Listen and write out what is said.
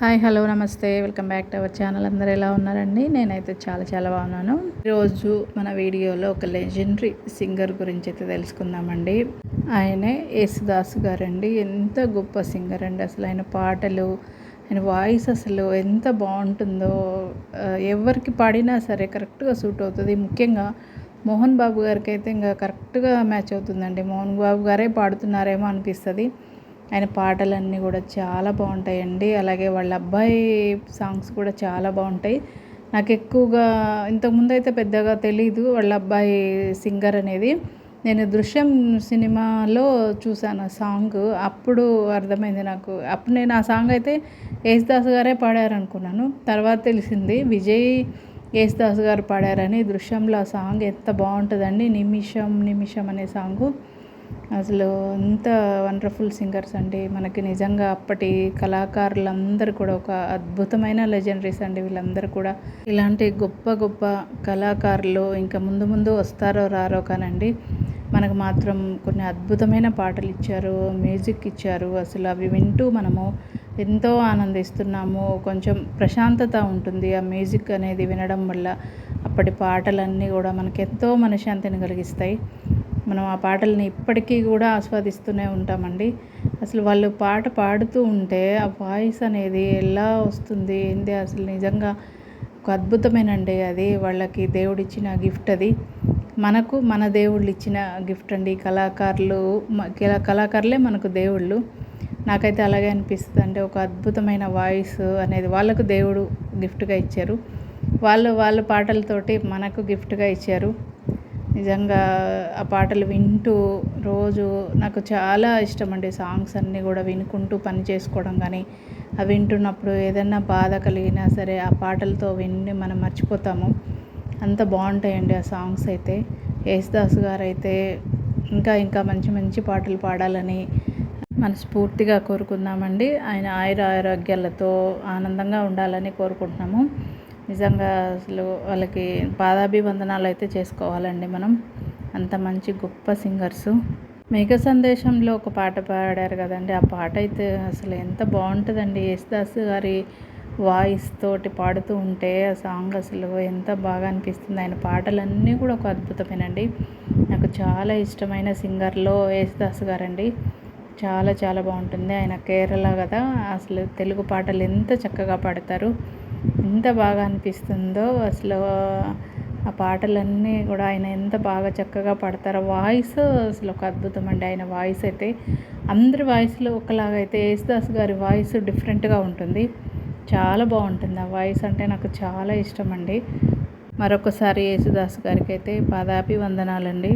Hi hello నమస్తే. Welcome back to our channel. అందరూ ఎలా ఉన్నారండి? నేనైతే చాలా చాలా బాగున్నాను. ఈరోజు మన వీడియోలో ఒక లెజెండరీ సింగర్ గురించి అయితే తెలుసుకుందామండి. ఆయనే యేసుదాస్ గారండి. ఎంత గొప్ప సింగర్ అండి. అసలు ఆయన పాటలు ఆయన వాయిస్ అసలు ఎంత బాగుంటుందో ఎవరికి పాడినా సరే కరెక్ట్గా సూట్ అవుతుంది. ముఖ్యంగా మోహన్ బాబు గారికి అయితే ఇంకా కరెక్ట్గా మ్యాచ్ అవుతుందండి. మోహన్ బాబు గారే పాడుతున్నారేమో అనిపిస్తుంది. ఆయన పాటలన్నీ కూడా చాలా బాగుంటాయండి. అలాగే వాళ్ళ అబ్బాయి సాంగ్స్ కూడా చాలా బాగుంటాయి. నాకు ఎక్కువగా ఇంతకుముందు అయితే పెద్దగా తెలీదు వాళ్ళ అబ్బాయి సింగర్ అనేది. నేను దృశ్యం సినిమాలో చూశాను ఆ సాంగ్. అప్పుడు అర్థమైంది నాకు. అప్పుడు నేను ఆ సాంగ్ అయితే యేసుదాస్ గారే పాడారనుకున్నాను. తర్వాత తెలిసింది విజయ్ యేసుదాస్ గారు పాడారని దృశ్యంలో ఆ సాంగ్ ఎంత బాగుంటుందండి. నిమిషం నిమిషం అనే సాంగు. అసలు అంత వండర్ఫుల్ సింగర్స్ అండి. మనకి నిజంగా అప్పటి కళాకారులందరూ కూడా ఒక అద్భుతమైన లెజెండరీస్ అండి వీళ్ళందరూ కూడా. ఇలాంటి గొప్ప గొప్ప కళాకారులు ఇంకా ముందు ముందు వస్తారో రారో కానండి మనకు మాత్రం కొన్ని అద్భుతమైన పాటలు ఇచ్చారు మ్యూజిక్ ఇచ్చారు. అసలు అవి వింటూ మనము ఎంతో ఆనందిస్తున్నాము. కొంచెం ప్రశాంతత ఉంటుంది ఆ మ్యూజిక్ అనేది వినడం వల్ల. అప్పటి పాటలన్నీ కూడా మనకెంతో ఎంతో మనశ్శాంతిని కలిగిస్తాయి. మనం ఆ పాటల్ని ఇప్పటికీ కూడా ఆస్వాదిస్తూనే ఉంటామండి. అసలు వాళ్ళు పాట పాడుతూ ఉంటే ఆ వాయిస్ అనేది ఎలా వస్తుంది ఏంది అసలు నిజంగా ఒక అద్భుతమేనండి అది. వాళ్ళకి దేవుడిచ్చిన గిఫ్ట్ అది. మనకు మన దేవుళ్ళు ఇచ్చిన గిఫ్ట్ అండి. కళాకారులు కళాకారులే మనకు దేవుళ్ళు. నాకైతే అలాగే అనిపిస్తుంది అంటే ఒక అద్భుతమైన వాయిస్ అనేది వాళ్ళకు దేవుడు గిఫ్ట్గా ఇచ్చారు. వాళ్ళు వాళ్ళ పాటలతోటి మనకు గిఫ్ట్గా ఇచ్చారు. నిజంగా ఆ పాటలు వింటూ రోజు నాకు చాలా ఇష్టం అండి సాంగ్స్ అన్నీ కూడా వినుకుంటూ పని చేసుకోవడం కానీ అవి వింటున్నప్పుడు ఏదైనా బాధ కలిగినా సరే ఆ పాటలతో విని మనం మర్చిపోతాము. అంత బాగుంటాయండి ఆ సాంగ్స్ అయితే. యేసుదాస్ గారు అయితే ఇంకా ఇంకా మంచి మంచి పాటలు పాడాలని మనస్ఫూర్తిగా కోరుకుందామండి. ఆయన ఆయుర ఆరోగ్యాలతో ఆనందంగా ఉండాలని కోరుకుంటున్నాము. నిజంగా అసలు వాళ్ళకి పాదాభివందనాలు అయితే చేసుకోవాలండి మనం. అంత మంచి గొప్ప సింగర్సు. మేఘ సందేశంలో ఒక పాట పాడారు కదండి. ఆ పాట అయితే అసలు ఎంత బాగుంటుందండి. యేసుదాస్ గారి వాయిస్ తోటి పాడుతూ ఉంటే ఆ సాంగ్ అసలు ఎంత బాగా అనిపిస్తుంది. ఆయన పాటలన్నీ కూడా ఒక అద్భుతమేనండి. నాకు చాలా ఇష్టమైన సింగర్లో యేసుదాస్ గారండి. చాలా చాలా బాగుంటుంది. ఆయన కేరళ కదా. అసలు తెలుగు పాటలు ఎంత చక్కగా పాడతారు. ఎంత బాగా అనిపిస్తుందో అసలు ఆ పాటలన్నీ కూడా ఆయన ఎంత బాగా చక్కగా పాడతారో. వాయిస్ అసలు ఒక అద్భుతం అండి ఆయన వాయిస్ అయితే. అందరి వాయిస్లో ఒకలాగా అయితే యేసుదాస్ గారి వాయిస్ డిఫరెంట్గా ఉంటుంది. చాలా బాగుంటుంది. ఆ వాయిస్ అంటే నాకు చాలా ఇష్టం అండి. మరొకసారి యేసుదాస్ గారికి అయితే పాదాపి వందనాలండి